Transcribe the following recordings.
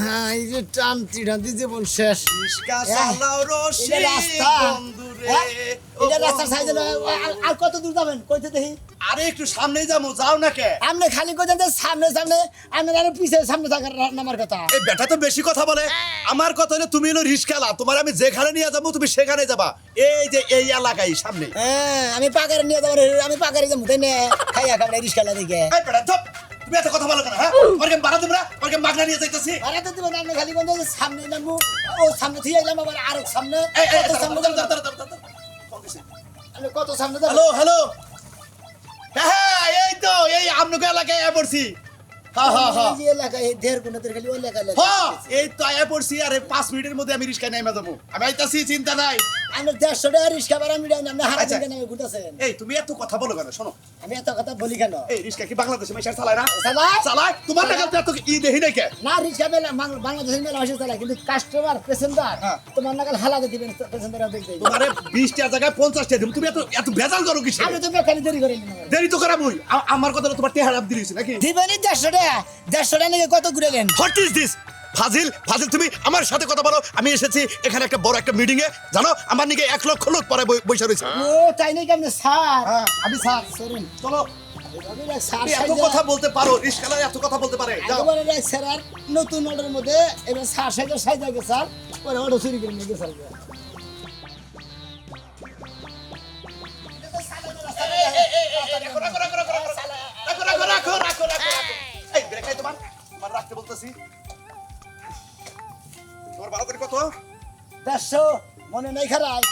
হ্যাঁ এই যে জীবন শেষ। আর কত দূর যাবেন? কইতে দেখি আরে একটু সামনেই যাব যাও না কে? আপনি খালি কইতেন সামনে সামনে। আপনি আরও পিছে সামনে থাকার নামার কথা। এই বেটা তো বেশি কথা বলে। আমার কথা হলো তুমি হলো রিস্কালা। তোমার আমি যেখানে নিয়ে যাব তুমি সেখানে যাবা। এই যে এই এলাকায় সামনে। হ্যাঁ আমি পাকারে নিয়ে যাব আমি পাকারে যাব তাই না? খাইয়া রিস্কালা দিকে এই বেটা তুমি এত কথা বলো কেন হ্যাঁ? আমাকে বাড়া না মাগনা নিয়ে যাইতেছি? আরে তো তুমি খালি বন্ধ সামনে নামবো। ও সামনে থেকে এলাম আবার আরও সামনে। কত সামনে কত হ্যালো হ্যালো। হ্যাঁ হ্যাঁ এই তো এই আমনুকে এলাকায় আয়া পড়ছি। হ্যাঁ এই তো আয়া পড়ছি আরে পাঁচ মিনিটের মধ্যে আমি রিস্কায় নেমে যাব আমি আইতাছি চিন্তা নাই। আপনি দেড়শো টাকা রিস্কা ভাড়া মিটাই আপনি হারা। দিকে নামে ঘুরতেছেন? এই তুমি এত কথা বলো কেন? শোনো। আমি এত কথা বলি কেন? এই রিস্কা কি বাংলাদেশে মেশার চালায় না? চালায়? চালায়? তোমার টাকা তো এত ই দেখি নাই কে? না রিক্সা মেলা বাং- বাংলাদেশের মেলা হয়েছে চালায় কিন্তু কাস্টমার প্যাসেঞ্জার। তোমার নাগাল হালাতে দিবেন প্যাসেঞ্জার দেখতে তোমারে বিশটা জায়গায় পঞ্চাশটা দিব। তুমি এত এত ভেজাল করো কিসে আমি তো মেকানি দেরি করে দেরি তো করাবই আমার কথা তোমার টেহারাপ দিয়েছি নাকি? দেড়শো টাকা দেড়শো টাকা নাকি কত ঘুরেলেন? হোয়াট ইজ দিস ফাজিল ফাজিল তুমি আমার সাথে কথা বলো আমি এসেছি এখানে একটা বড় একটা মিটিং এ জানো আমার নিকে এক লক্ষ লোক পরে বসে রয়েছে ও তাই নাকি আপনি স্যার আমি স্যার চলো রাখতে বলতেছি কত দেড়শো মনে নাই খারাপ?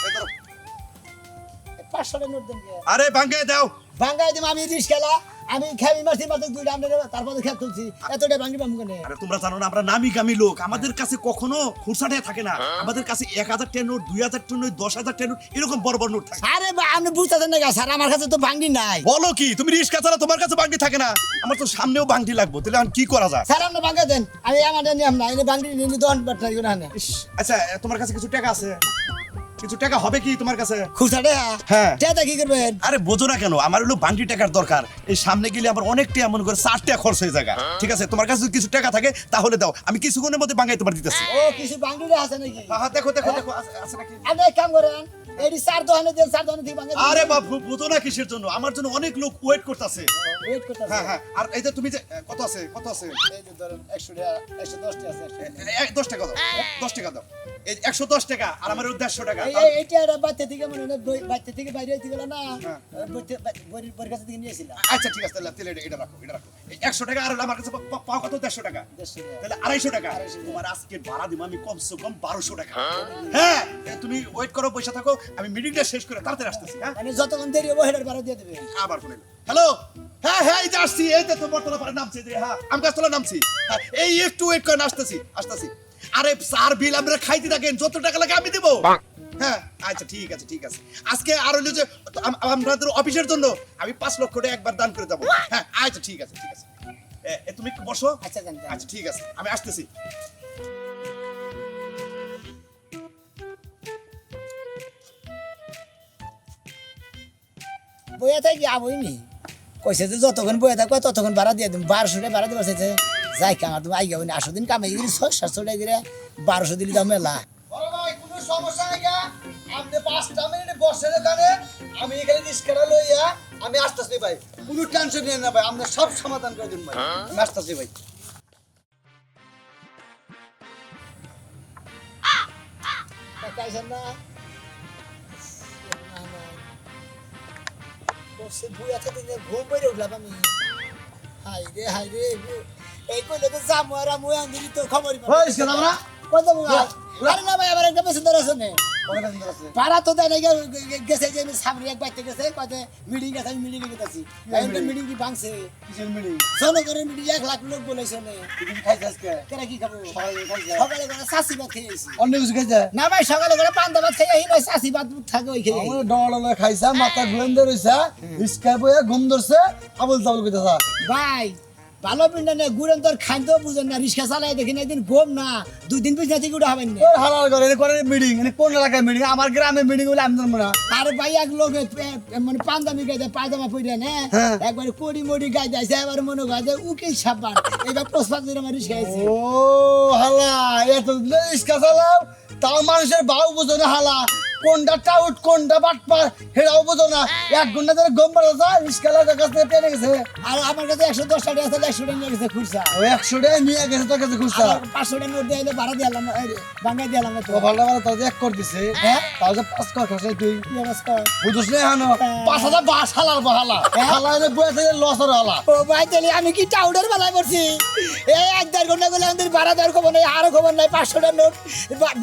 পাঁচশো নোট দেন আরে ভাঙ্গাই দাও। ভাঙ্গাই দিব আমি রিক্স খেলা। আমি খেলি মাসি মাসে দুইটা আমরা তারপরে খেয়ে তুলছি এতটা ভাঙ্গি পাবো কেন আরে তোমরা জানো না আমরা নামি গামি লোক। আমাদের কাছে কখনো খুরসাটে থাকে না। আমাদের কাছে এক হাজার টেন নোট দুই হাজার টেন নোট দশ হাজার টেন নোট এরকম বড় বড় নোট থাকে। আরে বা আপনি বুঝতেছেন না স্যার আমার কাছে তো ভাঙ্গি নাই। বলো কি তুমি রিস্কা ছাড়া তোমার কাছে বাংটি থাকে না। আমার তো সামনেও বাংটি লাগবো তাহলে এখন কি করা যায়? স্যার আপনি ভাঙ্গা দেন। আমি আমার নিয়ম না এনে ভাঙ্গি নিয়ে করে আনে ইস, আচ্ছা তোমার কাছে কিছু টাকা আছে? কিছু টাকা হবে কি তোমার কাছে? খুচরা হ্যাঁ। টেটা কি করবেন? আরে বোঝো না কেন আমার হলো বাংটি টাকার দরকার। এই সামনে গেলে আমার অনেক টাকা মনে করে চার টাকা খরচ হয়ে জায়গা ঠিক আছে তোমার কাছে কিছু টাকা থাকে তাহলে দাও। আমি কিছুক্ষণের মধ্যে বাঙ্গাই তোমার দিতেছি। ও কিছু আছে নাকি? হ্যাঁ দেখো দেখো দেখো আছে- নাকি? আপনি কাম করেন চার দোকানে দেন চার দোকানে আরে বুঝো না কিসের জন্য? আমার জন্য অনেক লোক ওয়েট করতেছে। ওয়েট করতে হ্যাঁ হ্যাঁ আর এই যে তুমি যে কত আছে কত আছে? এই যে ধরেন একশো টাকা একশো দশ টাকা আছে এ- এ- দশ টাকা দাও দশ টাকা দাও। একশো দশ টাকা আর আমার দেড়শো টাকা। এইটা বাচ্চা থেকে মনে হয় বাচ্চা থেকে বাইরে হইতে গেল না হ্যাঁ। বইয়ের- কাছে থেকে নিয়েছিলাম আচ্ছা ঠিক আছে তাহলে তাহলে এটা- রাখো এটা রাখো। একশো টাকা আর আমার কাছে কত? দেড়শো টাকা। তাহলে আড়াইশো টাকা। তোমার আজকে ভাড়া দিব আমি কমসে কম বারোশো টাকা। হ্যাঁ তুমি ওয়েট করো পয়সা থাকো আমি মিটিংটা শেষ করে তাড়াতাড়ি আসতেছি হ্যাঁ? মানে যতক্ষণ দেরি হব হেটার ভাড়া দিয়ে দেবে। আবার ফোন হ্যালো হ্যাঁ হ্যাঁ এই যে আসছি এই তো বর্তলা পারে নামছি যে হ্যাঁ আমি গাছতলা নামছি। হ্যাঁ, এই একটু ওয়েট করেন আসতেছি আসতেছি। আরে স্যার বিল আমরা খাইতে থাকেন যত টাকা লাগে আমি দেবো। হ্যাঁ আচ্ছা ঠিক আছে ঠিক আছে। আজকে আর হইল যে আম- আমাদের অফিসের জন্য আমি পাঁচ লক্ষ টাকা একবার দান করে যাব। হ্যাঁ আচ্ছা ঠিক আছে ঠিক আছে। তুমি একটু বসো। আচ্ছা। আচ্ছা ঠিক আছে আমি আসতেছি। বইয়া থাকি আবই নি। কইছে যে যতক্ষণ বইয়া থাকবে ততক্ষণ ভাড়া দিয়ে দিম। বারোশো টাকা ভাড়া চাইছে। যাই কামার তুমি আইগা হইনি আসো দিন কামাই গেলি ছয় সাতশো টাকা দিলে বারোশো দিলি দাম মেলা। বড় ভাই কোনো সমস্যা আপনি পাঁচটা মিনিট বসেন এখানে আমি এখানে রিস্কাটা লইয়া আমি আসতেছি ভাই। কোনো টেনশন নেই না ভাই আমরা সব সমাধান করে দিন ভাই। আমি আসতেছি ভাই। কাইছেন না? বসে বইয়া থাকতে ঘুম বেড়ে উঠলাম আমি। হাই রে হাই রে এই কইলে তো যাব আর আমি আন্দুলি তো খবরই পাবো। ভাই গেলাম কত মোবাইল আরে না ভাই আমার একটা পছন্দ আছে না। পাড়া তো দেয় গেছে যে সামনে এক বাইতে গেছে কতে মিটিং গেছে আমি মিটিং গেছি একটা মিটিং কি ভাঙছে? কিসের মিলি জনগণের মিটিং এক লাখ লোক বলেছে কেন কি খাব? সকালে করে চাষি ভাত খেয়ে অন্য কিছু খাইছে? না ভাই সকালে করে পান্তা ভাত খেয়ে ভাই চাষি ভাত থাকে ওই খেয়ে। আমার ডলা খাইছে মাথা ঘুরেন ধরেছে রিস্কা বইয়া ঘুম ধরছে আবল তাবল কইতেছে। ভাই ভালো পিন্ডা নেই ঘুরেন তোর খাইতেও বুঝেন না রিক্সা চালাই দেখি না একদিন ঘুম না দুই দিন পিছনে থেকে উঠে হবেন হালাল করে করে মিটিং কোন এলাকায় মিটিং আমার গ্রামে মিটিং বলে আমি জানব না। আর ভাই এক লোক মানে পাঞ্জাবি গাইতে পায়জামা পরে না। একবার কোড়ি মোড়ি গাই আছে এবার মনে হয় যে উকিল সাবান এবার প্রস্তাব দিলে আমার রিক্সা আইছে। ও হালা এত রিক্সা চালাও তাও মানুষের বাউ বোঝো না হালা। কোনটা টাউট কোনটা বাটপার হেরাও বোঝো না। এক ঘণ্টা ধরে গম পাড়া কাছ থেকে পেয়ে গেছে। আর আমার কাছে একশো দশ টাকা আছে একশো টাকা নিয়ে গেছে ও একশো টাকা নিয়ে গেছে তোর কাছে পাঁচশো টাকা নোট দিয়ে ভাড়া দিলাম বাঙ্গাই দিলাম তো ভালো ভালো এক কর দিছে। হ্যাঁ? যে পাঁচ কর খাসে তুই? বুঝছ না হানো পাঁচ হাজার বাস হালার বাহালা হালা। এনে বয়ে থেকে লসের হালা ও ভাই তাহলে আমি কি টাউডের বেলায় পড়ছি? এই এক দেড় ঘণ্টা গেলে আমাদের ভাড়া দেওয়ার খবর নেই আরও খবর নাই পাঁচশো টাকা নোট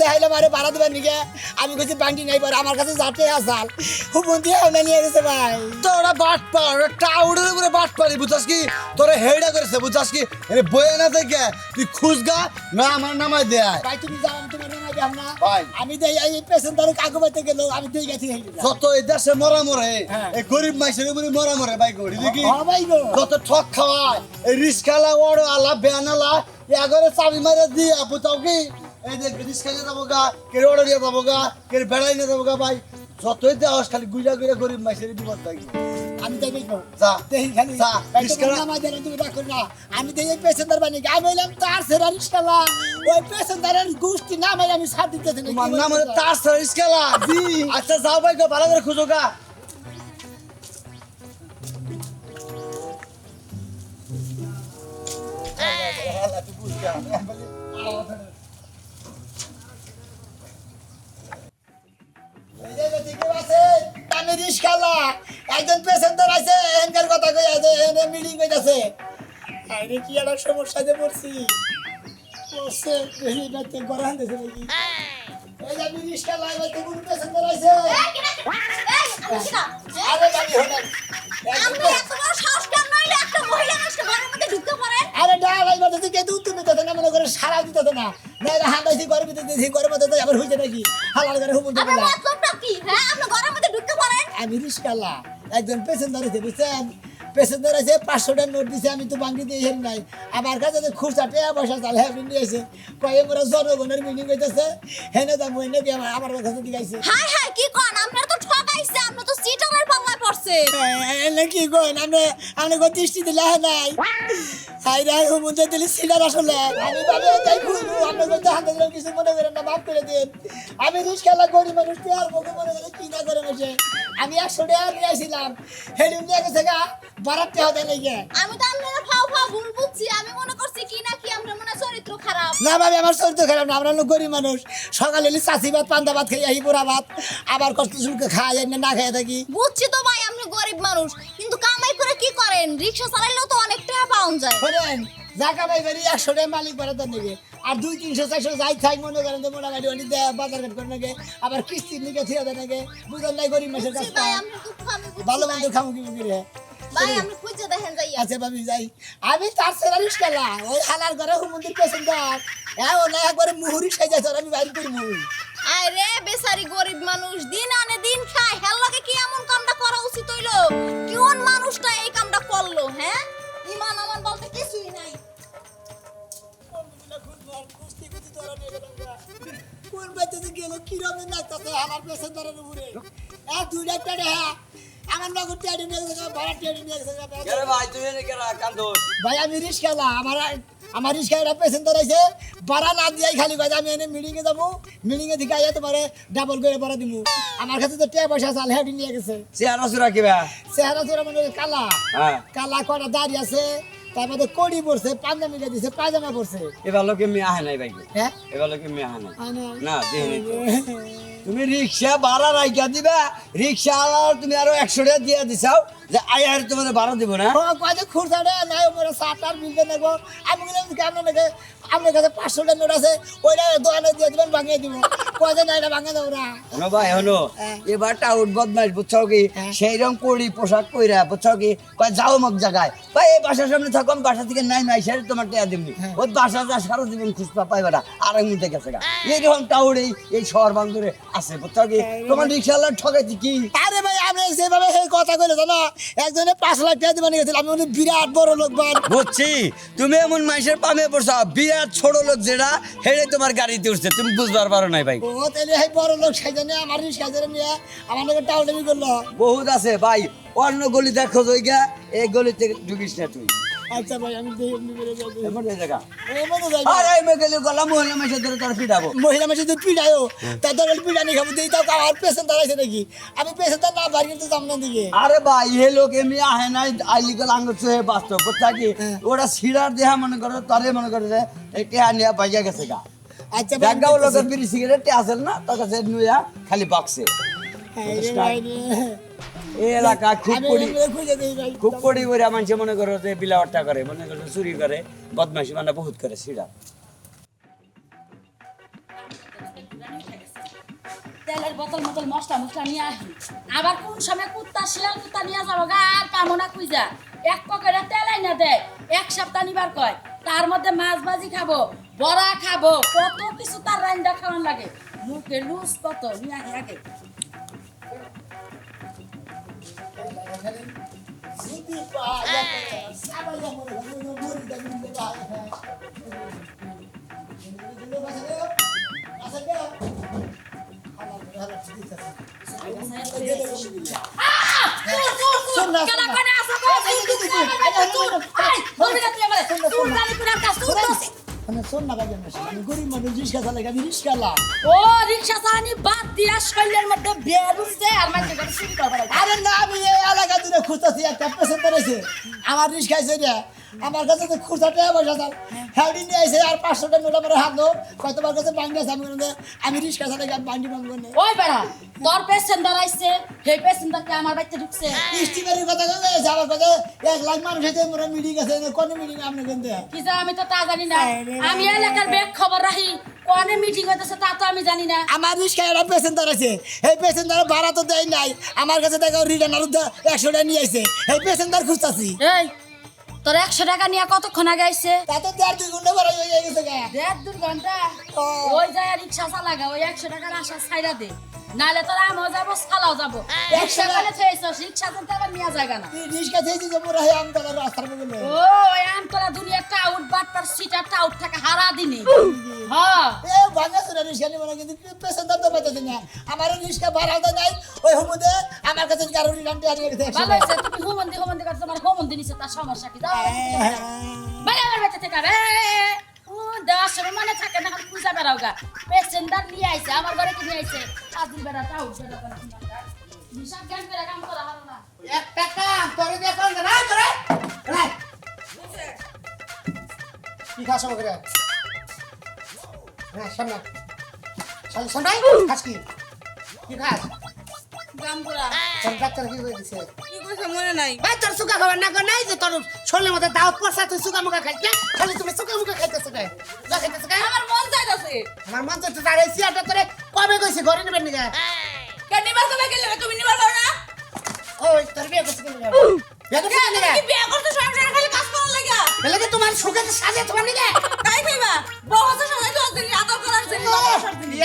দেখাইলাম আরে ভাড়া দেবার নিকে? আমি কইছি বান্টি নাই পরে আমার কাছে যাতে আসাল। হুবন দিয়ে ওনা নিয়ে গেছে ভাই। তো ওরা বাট পার টাউডের উপরে বাট পারি বুঝছস কি? তোরে হেডা করেছে বুঝছস কি? এরে বয়ে না থেকে তুই খুঁজগা না আমার নামাই দেয় ভাই তুমি যাও আমি তোমার নামে যাও না। আমি দেই এই পেশেন্টার কাগজ বাইতে গেল আমি দেই গেছি। যত এই দেশে মরা মরে হ্যাঁ। এই গরিব মাইসের উপরে মরা মরে ভাই গড়ি দেখি। ভাই গো। যত ঠক খাওয়ায় এই রিস্কালা ওড়ো আলা বেয়ানালা এগরে চাবি মারে দিয়ে বুঝাও কি? এই যে রিস্কা নিয়ে যাব গা কে ওড়ো নিয়ে যাব গা কে বেড়াই নিয়ে যাব গা ভাই যতই দেওয়াস খালি গুইরা গুইরা গরিব মাইসের বিপদ থাকি আমি গো যা দেই খালি যা, না- নামে তুমি ডাকো না আমি পেশেন্টার বানি আমি হইলাম তার সেরা রিস্কালা ওই পেশেন্টারের গোষ্ঠী নামে আমি সাথ দিতেছি না তোমার নাম হলো তার স্যার রিস্কালা আচ্ছা যাও ভাই গো ভালো করে খুঁজো গা আমি একজন পেশেন্টার আছে এনকার কথা কই আছে এনে মিটিং কইতাছে আরে কি একটা সমস্যাতে পড়ছি? পড়ছে এই রাতে আনতেছে নাকি? এই যে আমি রিস্কালা এবারে কোন পেশেন্টার আছে। আরে বাড়ি হোটেল আরে ডাল আইবার তো কে দুধ তুমি দিতে না? মনে করে সারা দিতে না। না এটা হাঁটাইছি ঘরের ভিতরে দিয়েছি ঘরের আবার নাকি? হালাল করে হুমুন দিতে না আমি রিস্কালা একজন পেশেন্টার আছে বুঝছেন? পেশেন্টার আছে নোট দিছে আমি তো বাঙ্গি দিয়ে হেরি নাই। আমার কাছে তো খুচরা টাকা পয়সা চাল হ্যাঁ নিয়ে এসে কয়ে মোরা জনগণের মিটিং হইতেছে। হেনে দাম হেনে আমার কাছে কি আপনি আপনি কো দৃষ্টি দিলে হ্যাঁ নাই। হাই রাই হুমুন্দে দিলে সিলার আসলে। আমি তাই হাতে দিলাম কিছু মনে করেন না মাফ করে দিন। আমি রিস্কালা গরিব মানুষ আর মুখে মনে করে কি না করে বসে। আমি একশো টাকা নিয়ে আসছিলাম হেডি নিয়ে গেছে গা বারাতে হতে লেগে। আমি তো আপনারা ফাও ফাও ভুল বুঝছি। আমি মনে করছি কি না কি আমরা মনে চরিত্র খারাপ। না ভাবি আমার চরিত্র খারাপ না। আমরা লোক গরিব মানুষ। সকালে এলি চাষি ভাত পান্তা ভাত খাই আহি পোড়া ভাত। আবার কষ্ট শুল্ক খাই না খাই থাকি। বুঝছি তো ভাই আপনি গরিব মানুষ কিন্তু কামাই করে কি করেন? রিক্সা চালাইলেও তো অনেক টাকা পাওয়া যায়। শোনেন যা কামাই করি একশো টাকা মালিক বাড়াতে নেবে। আর দুই তিনশো চারশো যাই থাক মনে করেন তো মোটামুটি অনেক দেয় বাজার ঘাট করে নাকি আবার কিস্তির নিকে থিয়ে দেয় নাকি বুঝলেন নাই গরিব ভাই আমি বুঝছি ভালো ভাই। মন্দ খামু কি ভাই যাই। আচ্ছা ভাবি যাই। আমি তার ওই হালার ঘরে হ্যাঁ ও না একবারে মুহুরি সাইজাছে আমি বাইর করি মুহুরি আরে বেচারি গরিব মানুষ। কোন গেল কিরমে আমার উপরে টেডি নিয়ে গেছে ভাড়া টেডি নিয়ে গেছে ভাই তুমি কেরা কান্দোস ভাই আমি রিস্কালা আমার আমার রিস্কা একটা আছে ভাড়া না দিয়াই খালি ভাই আমি এনে মিটিংয়ে যাব। মিটিংয়ে দিকে আইয়া তোমারে ডাবল করে দিব আমার কাছে তো টাকা পয়সা চাল হেডি নিয়ে গেছে। চেহারা সুরা কিবা চেহারা চোরা মানে কালা। হ্যাঁ। কালা কটা দাড়ি আছে? তার মধ্যে কড়ি পড়ছে পাঞ্জাবিটা দিছে পাজামা পড়ছে এবার লোকে মেয়ে আহে নাই ভাই হ্যাঁ? এবার লোকে মেয়ে আহে নাই। না তুমি রিক্সা ভাড়া রাইখা দিবা রিক্সা আলার তুমি আরও একশো টাকা দিয়ে দিছাও যে আই আর তোমার ভাড়া দিব না। যে নাই ওপরে সাত আর বিলতে দেখো আমি কেমন কি আপনার কাছে পাঁচশো টাকা নোট আছে ওইটা দোকানে দিয়ে দিবেন ভাঙিয়ে ভাঙে দেবো না। শোনো ভাই হনো হ্যাঁ। এবার টাউট বদমাইশ বুঝছ কি? হ্যাঁ। সেই রকম করি পোশাক কইরা বুঝছ কি? কয় যাও জায়গায়। ভাই এই বাসার সামনে থাকো আমি বাসা থেকে নাই নাই সেটা তোমার দিবনি হ্যাঁ। ওই বাসা যা সারা জীবন খুচপা পাইবা না। আর এক মুহূর্তে গেছে এইরকম টাউট এই এই শহর বান্ধরে আছে বুঝছ কি? তোমার রিক্সাওয়ালা ঠকাইছি কি? আরে ভাই আপনি যেভাবে সেই কথা কইলে জানো? একজনে পাঁচ লাখ টাকা দিবেন গেছিল আমি বিরাট বড় লোক বুঝছি। তুমি এমন মানুষের পামে পড়ছো বিরাট ছোট লোক যেটা হেড়ে তোমার গাড়িতে উঠছে। তুমি বুঝবার পারো নাই ভাই। ও তাহলে সেই বড় লোক সাইজনে আমার ধরে নিয়ে আমার লোকের টাউনে করল। বহুত আছে ভাই। অন্য গলি দেখো জয়গা এই গলিতে ঢুকিস না তুই। আচ্ছা ভাই আমি দেখি এমনি করে যাব। এবার এই জায়গা। এই মতো যাই আর এই মেকেলে গলা মহিলা মেসে ধরে তোর পিটাবো। মহিলা মাসে তো পিড়ায়ও তার দরকার পিড়ানি খাব দিই তাও আমার পেশেন্ট দাঁড়াইছে নাকি? আমি পেশেন্ট না বাড়ি কিন্তু সামনে দিকে। আরে ভাই এ লোক এমনি আহে নাই আইলিগাল আঙ্গুছে বাস্তব কথা কি? ওরা সিরার দেহা মনে করে তরে মনে করে এই টেহা নিয়ে বাইজা গেছে গা। আচ্ছা ভাই, লোকের বিড়ি সিগারেট আসেল না তোর কাছে নুয়া খালি বাক্সে। হ্যাঁ। এই এলাকা খুব করি খুব মানুষ মনে করে যে বিলাওয়ারটা করে মনে করে চুরি করে বদমাশি মানে বহুত করে সিরা। তেলের বোতল মোতল মশলা মশলা নিয়ে আসি। আবার কোন সময় কুত্তা শিয়াল কুত্তা নিয়ে যাব গা আর পামো না খুঁজা। এক পকেটে তেলাই না দেয় এক সপ্তাহ নিবার কয়। তার মধ্যে মাছ ভাজি খাব বড়া খাব কত কিছু তার রান্না খাওয়ান লাগে। মুখে লুজ কত নিয়ে আগে। যদি পাওয়া সবাই আমার ঘরে মানে শোন না ভাই আমি গরিব মানুষ রিক্সা চালাই আমি রিক্সা চালাই ও রিক্সা চালানি বাদ দিয়া শৈলের মধ্যে বেরুছে আর মানে ঘরে শুরু করবার লাগে। আরে না আমি এই এলাকা জুড়ে খুঁজতেছি একটা পেশেন্ট রয়েছে আমার রিক্সায় সেটা আমার কাছে তো খুচরা টাকা পয়সা দাও হেলডি নিয়ে আইসে আর পাঁচশো টাকা নোট আমার হাত দাও। কয় তোমার কাছে বাঙ্গি আছে আমি আমি রিক্সা চালাই আমি বাঙ্গি বাঙ্গ নেই। ওই বেড়া তোর পেশেন্টার আইছে সেই পেশেন্টারকে আমার বাড়িতে ঢুকছে। স্টিমারের কথা কথা আছে আমার কথা এক লাখ মানুষ হয়েছে মোরা মিটিং আছে কোন মিটিং আপনি কিন্তু কি যে আমি তো তা জানি না। আমি এলাকার ব্যাগ খবর রাখি কোনে মিটিং হইতেছে তা তো আমি জানি না। আমার রিক্সায় একটা পেশেন্টার আছে এই পেশেন্টার ভাড়া তো দেয় নাই। আমার কাছে দেখো রিটার্ন আরও একশো টাকা নিয়ে আইছে এই পেশেন্টার খুঁজতাছি। এই তোর একশো টাকা নিয়ে কতক্ষণ আগে আইছে? তা দেড় দুই ঘণ্টা হয়ে গেছে দেড় দু ঘণ্টা? ওই যায় রিক্সা চালাগা ওই একশো টাকার আশা ছাইরা দে। নাহলে তোর আমও যাব সালাও যাব। রিক্সা টাকা- গেলে থেয়েছস রিক্সা তো আবার নিয়ে যায় না। রিক্সা থেকেছি যে মোরা হয় আমতলা রাস্তার বগলে ও আমতলা দুনিয়া টাউট বাটপার সিটার টাউট থাকে হারা দিনে। হ্যাঁ। এ ভাঙা চুরা রিক্সা নিব না কিন্তু পেশেন্টার তো পাইতেছি না। আমার রিক্সা ভাড়া তো নাই ওই হুমুদে আমার কাছে কারও রিটার্ন দিয়ে আনিয়ে গেছে ভালো হয়েছে তুমি হোমন্দি হোমন্দি করে তোমার হোমন্দি নিছে তার সমস্যা কি? দাও বাইরে আমার বেঁচে থেকে রে ও দেওয়ার সময় মনে থাকে বেড়াও গা পেশেন্টার নিয়ে আইছে আমার ঘরে কি নিয়ে আইছে। আদিল বেড়া টাউট বেড়া করে হিসাব জ্ঞান করে কাম করা হারো না। একটা কাম তোরে দেখো না তোরে? কি খাস আমাকে হ্যাঁ সামনে। সামনে সামনে খাস কি? কি খাস? কাম কি কি কইছে? মনে ভাই তোর নাই যে তোর আমার আমার তো কবে কইছি? ঘরে নেবেন নিগা কেন নিবার কবে গেলে? তুমি নিবার পারো না? ওই তোর বিয়ে করছিস কেন? বিয়ে করছিস কেন কি বিয়ে করতে সংসারে খালি কাজ করার লাগা বলে কি তোমার সুখে সাজে তোমার নিগা তাই কইবা? বউ সবাই দশ দিন আদর করার জন্য।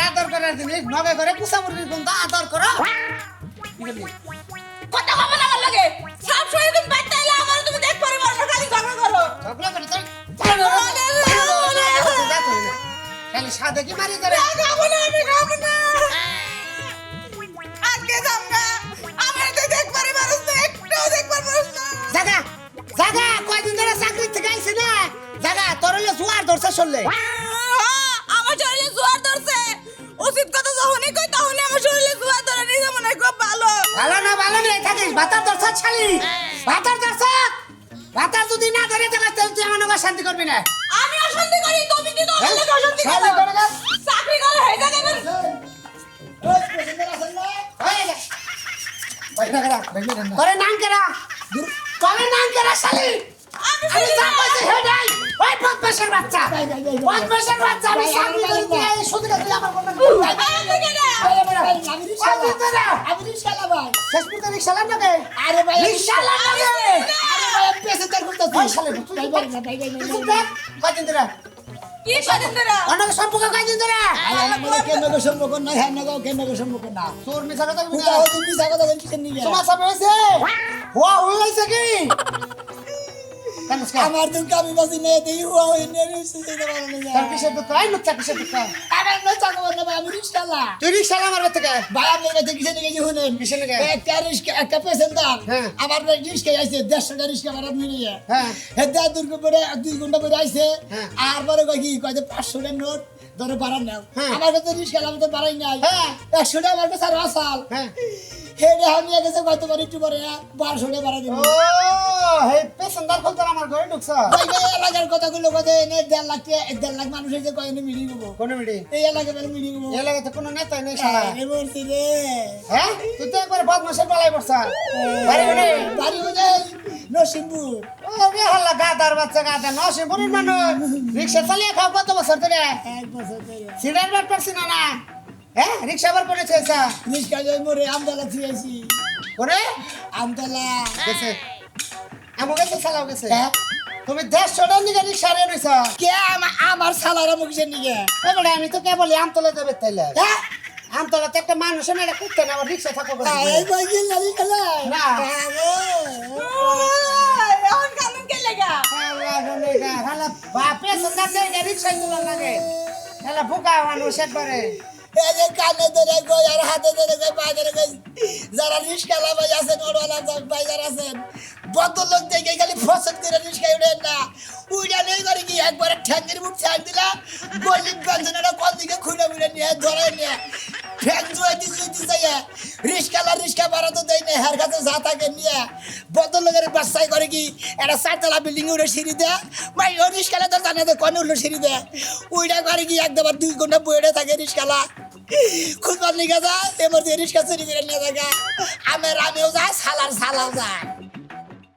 আদর করার জিনিস নগে করে কুসা মুরগির গন্ধ আদর করো। কি? কথা কবে না লাগে। সব সময় তুমি বাইতে এলে আমার তুমি দেখ পরে মারো খালি ঝগড়া করো ঝগড়া করে। খালি সাদে কি মারি তোরে খাব না আমি খাব না। আজকে আমার তো দেখ মানুষ তো একটু দেখ পরে মানুষ না। জাগা জাগা কয়দিন ধরে চাকরি থেকে আইছে না? জাগা তোর হলে জোয়ার ধরছে চললে আমার শরীরে জোয়ার ধরছে। উচিত কথা যখনই কই তখনই আমার শরীরে জোয়ার ধরে নিজে মনে খুব ভালো। ভালো না ভালো নেই থাকিস ভাতার দর্শক ছাড়ি ভাতার দর্শক ভাতার যদি না ধরে তাহলে তুই আমার শান্তি করবি না। করে নাম কেরা? করে নাম কেরা শালি? আমি যা কইছি হে নাই ওই বদমাশের বাচ্চা। বদমাশের বাচ্চা আমি চাকরি করে দিয়ে সুযোগে তুই আমার কোনো আরে ভাই রিক্সা আরে ভাই আমি পেছেন্টার করতেছি ওই শালি তুই ভাই না ভাই ভাই না ধরে? কি কদিন ধরে অনেক সম্পর্ক কয়দিন ধরে কেন্দ্র সম্পর্ক না হ্যাঁ না কেন্দ্র সম্পর্ক না। তোর মিছা কথা তুই মিছা কথা বলছিস নি তোমার সব হয়েছে? হওয়া হয়েছে কা? আমার দুঃখ আমি বাসি মেয়ে দিই হুয়া হই নে রিস্কা দিতে পারো না তোর কিসের দুঃখ? আই নুচ্ছা কিসের দুঃখ আরে না চাকো না আমি রিস্কালা তুই রিক্সা আমার থেকে? ভাই আপনি কাছে কিসে নিয়ে গেছি শুনেন। কিসে নিয়ে? একটা রিস্কা একটা প্যাসেঞ্জার হ্যাঁ। আমার রিস্কা আইছে দেড়শো টাকা রিস্কা ভাড়া নিয়ে হ্যাঁ। হেদা দুর্গ পরে দুই ঘণ্টা পরে আইছে। হ্যাঁ। আর পরে কয় কি কয় যে পাঁচশো টাকা নোট ধরে বাড়ান নাও। হ্যাঁ। আমার কাছে রিস্কা আমি তো বাড়াই নাই। হ্যাঁ। একশো টাকা আমার কাছে আরও আসাল। হেডে আমি গেছে কত বার একটু পরে বারোশো টাকা বাড়া দিব। হে পেছনদার কল তোর আমার ঘরে ঢুকছ? ভাই ভাই এলাকার কথাগুলো কথা এনে দেড় লাখ দেড় লাখ মানুষ হয়েছে কয় এনে মিলিয়ে দেবো কোন মিটিং এই এলাকা বেলে মিলিয়ে দেবো এ লাগে তো কোনো নেতা নেই শালা। আরে বলছি রে। হ্যাঁ? তুই তো একবার বদমাশের বেলায় পড়ছ। বাড়ি কোনে? বাড়ি কোথায়? নরসিংপুর। ও রে হাল্লা গাদার বাচ্চা গাদা নশে মানুষ। রিক্সা চালিয়ে খাও কত বছর ধরে? এক বছর ধরে। সিডার বার পারছি না না। হ্যাঁ? রিক্সা বার জয় আমতলা থুয়েছি করে আমতলা। গেছে। আমো গেছে চালাও গেছে? তুমি দেড়শো টাকা নিয়ে রিক্সা রে নিছ। কে আমা- আমার সালার মুখে নিয়ে এবারে আমি তো কে বলি আমতলা যাবে তাইলে। হ্যাঁ আমতলাতে একটা মানুষ না এটা করতে না আবার রিক্সা থাকো এই নালি খেলা না। বাপে সন্ধ্যা রিক্সা লাগে। হাল্লা বুকা মানুষ একবারে। এই যে কানে ধরে কই আর হাতে ধরে কই পা ধরে কই, যারা রিস্কা লাভাই আছেন ওরওয়ালা বাইজার আছেন বদ্ধ লোক দেখে খালি ফসল করে রিস্কা উঠেন না। উইটা নেই করে কি একবারে ঠ্যাঙ্গের মুখ ছাড় দিলা, গলি ব্যঞ্জনটা কোন দিকে খুলে মুড়ে নিয়ে ধরে নিয়ে ঠ্যাং জুয়ে দিছি দিছি রিস্কালা রিস্কা বাড়া তো দেয় না, হের যা থাকে নিয়ে। বদ্ধ লোকের করে কি, একটা চারতলা বিল্ডিং উঠে সিঁড়ি দেয়। ভাই, ও রিস্কালা তো জানে তো উঠল সিঁড়ি দেয়? উইটা করে কি একদম দুই ঘণ্টা বইটা থাকে রিস্কালা খুঁজবার লিখে যা এবার রিস্কা চুরি করে নিয়ে থাকা। আমের আমিও যা, সালার সালাও যা।